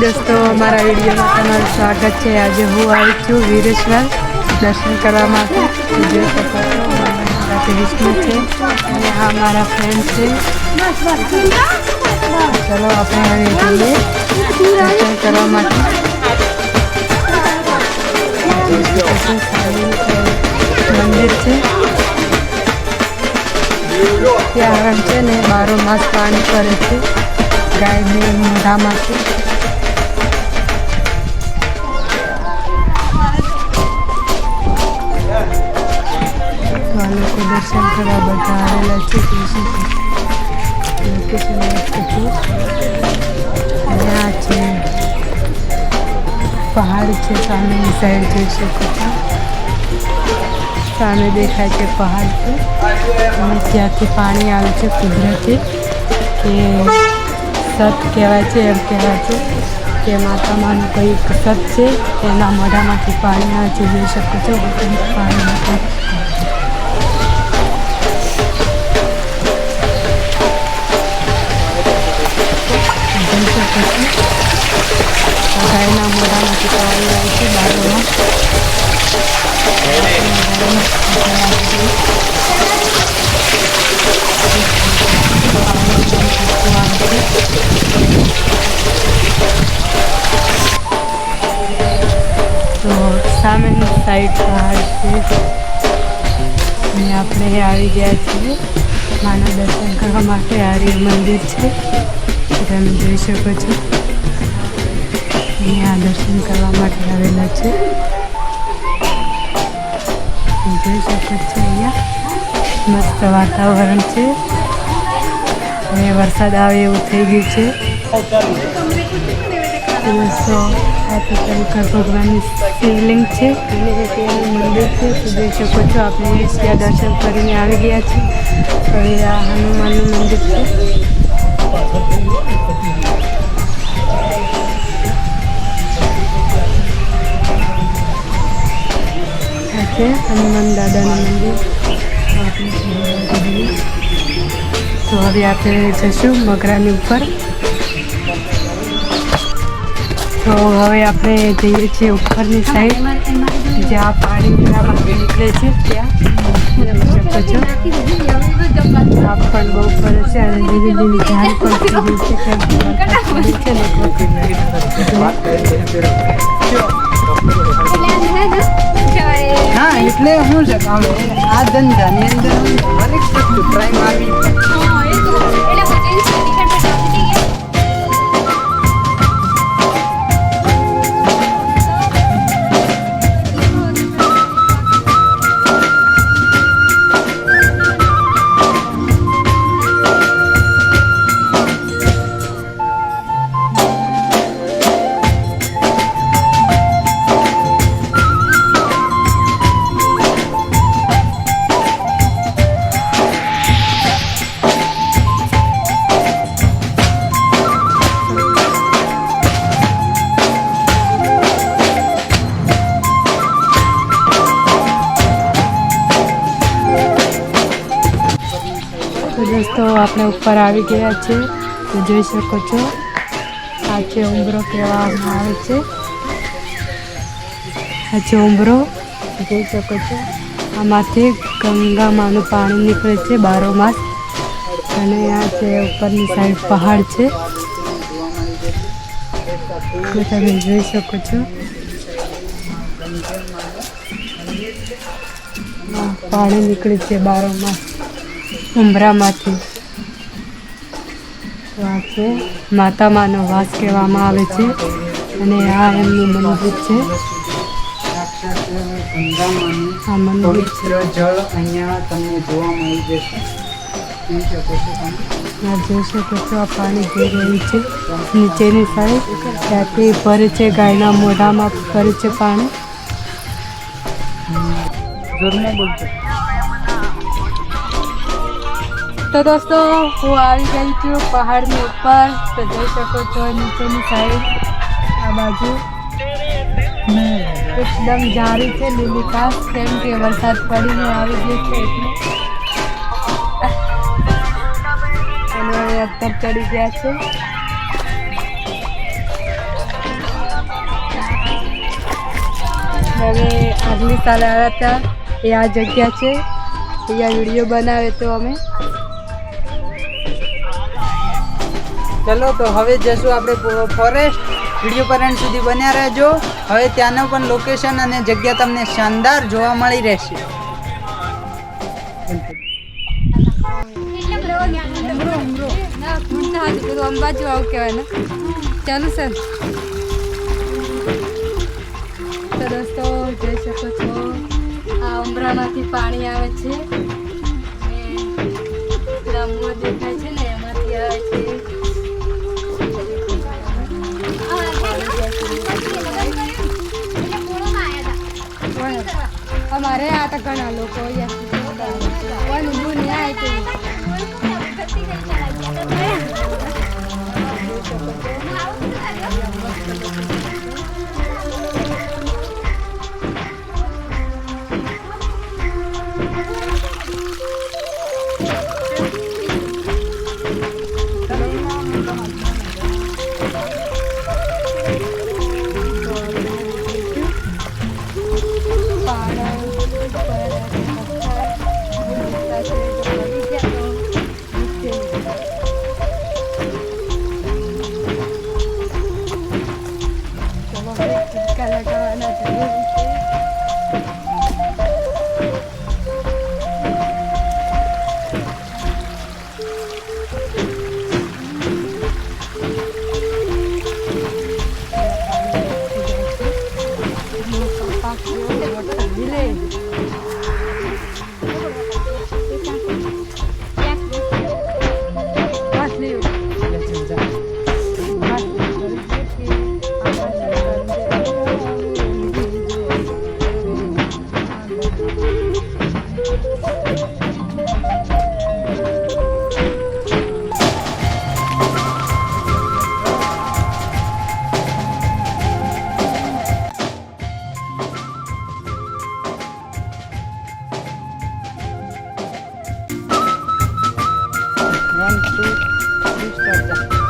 દોસ્તો, અમારા વિડીયોમાં તમારું સ્વાગત છે. આજે હું આવી છું વીરેશ્વર દર્શન કરવા માટે. જોઈ શકો વિષ્ણુ છે. અને આ મારા ફ્રેન્ડ છે. ચલો, આપણે હવે જઈએ. દર્શન કરવા માટે. મંદિર છે. ત્યાં આગળ છે ને બારો માસ પાણી કરે છે. ગાયને મોઢામાંથી આ લોકો દર્શન કરવા બધા આવેલા છે લોકેશન છે, પહાડ છે સામેની સાઈડ જોઈ શકો છો સામે દેખાય છે પહાડ છે અને ત્યાંથી પાણી આવે છે કુદરતી, કે સત કહેવાય છે, એમ કહેવાય છે, કે માતામાંનું કંઈક સત છે, એના મોઢામાંથી પાણી આવે છે, જોઈ શકો છો પાણી સામેની સાઈડ પહાડ છે. અને આપણે આવી ગયા છીએ. માના દર્શન કરવા માટે આર્ય મંદિર છે. તમે જોઈ શકો છો. અહીંયા દર્શન કરવા માટે આવેલા છે. જોઈ શકો છો અહીંયા. મસ્ત વાતાવરણ છે. અને વરસાદ આવે એવું થઈ ગયું છે. દોસ્તો આ તો શંકર ભગવાનની શિવલિંગ છે. તેનું મંદિર છે, તો જોઈ શકો છો આપણે ત્યાં દર્શન કરીને આવી ગયા છીએ. હવે આ હનુમાનનું મંદિર છે. છે હનુમાન દાદાનું મંદિર. આપણે તો હવે આપણે જઈશું મગરાની ઉપર. તો હવે આપણે જઈએ છીએ ઉપરની સાઈડ જ્યાં પાણી નીકળે છે, ત્યાં. તાપ પણ બહુ પડે છે અને ધીરે ધીરે ધ્યાન પણ હા, એટલે શું છે? આ ધંધાની અંદર દોસ્તો, આપણે ઉપર આવી ગયા છે. તો જોઈ શકો છો, આ છે ઉંબરો કહેવામાં આવે છે. આ છે ઉંબરો, જોઈ શકો છો, આમાંથી ગંગામાનું પાણી નીકળે છે બારો માસ. અને આ છે ઉપરની સાઈડ પહાડ છે. તો તમે જોઈ શકો છો. પાણી નીકળે છે બારો માસ. ઉંબરામાંથી તો આ છે માતામાનો વાસ કહેવામાં આવે છે અને આ એમનું મંદિર છે. આ મંદિર જળ અહીંયા તમને જોવા મળી જશે. જોઈ આ જોઈ શકો છો આ પાણી જઈ રહ્યું છે. નીચેની સાઈડ ત્યાંથી ભરે છે ગાયના મોઢામાં ભરે છે પાણી. જોરમાં બોલજો તો દોસ્તો, હું આવી ગઈ છું પહાડની ઉપર. તો જોઈ શકો છો નીચેની સાઈડ આ બાજુ. એકદમ જારી છે, લીલી ખાસ કેમ કે વરસાદ પડીને આવી ગયો છે એટલે. અને અત્તર ચડી ગયા છે. હવે આગલી સાલે આવ્યા હતા. એ આ જગ્યા છે. અહીંયા વીડિયો બનાવે તો અમે. ચલો, તો હવે જશું આપણે ફોરેસ્ટ વીડિયો પર એન્ડ સુધી બન્યા રહેજો. હવે ત્યાંનો પણ લોકેશન અને જગ્યા તમને શાનદાર જોવા મળી રહેશે. અંબાજુ આવું કહેવાય ને ચાલુ સર તો દોસ્તો જોઈ શકો છો આ ઉમરામાંથી પાણી આવે છે. દેખાય છે. અમારે આ તો ઘણા લોકો અહીંયા と、どうしたん。だ